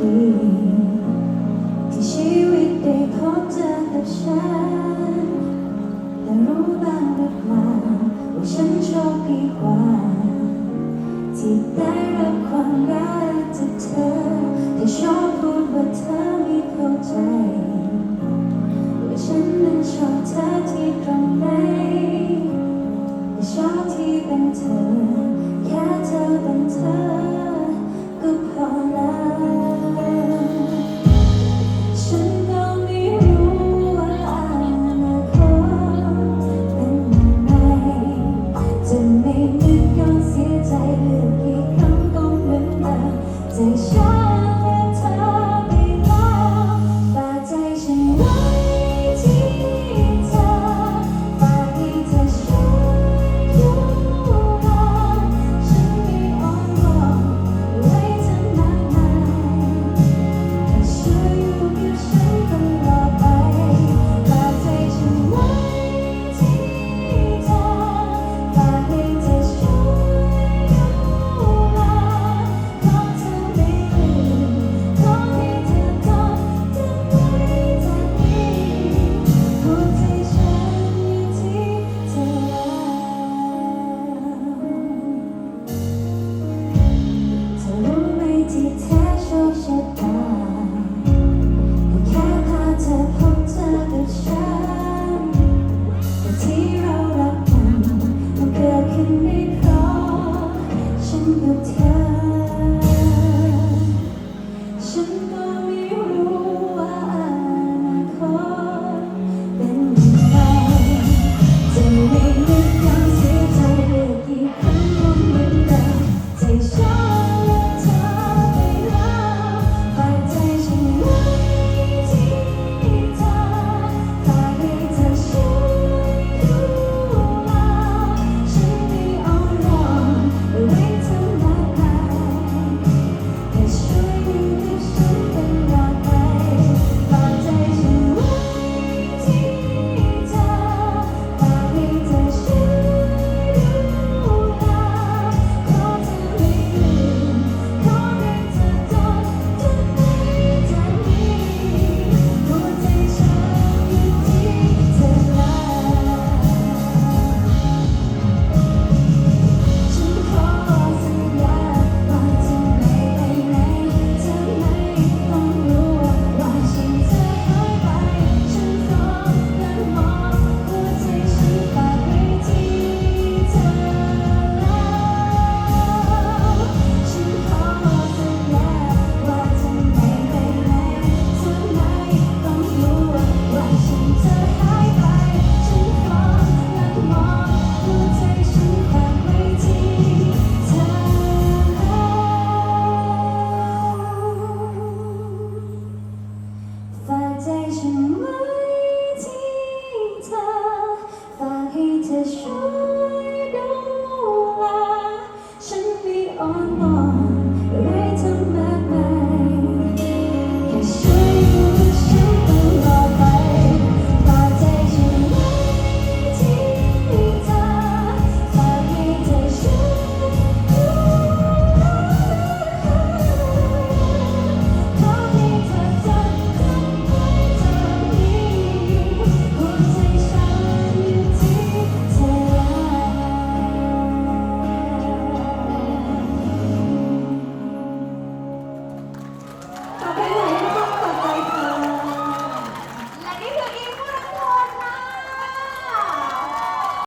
ดีที่ชีวิตได้พบเจอกับฉันแต่รู้บ้างหรือเปล่าว่าฉันโชคดีกว่า ที่ได้รับความรักจากเธอแต่ชอบพูดว่าเธอไม่เข้าใจ 天。 ช่ไหมที่เธอฝากให้เธอช่วยดูแลฉันมีอ่อนต่อ 자,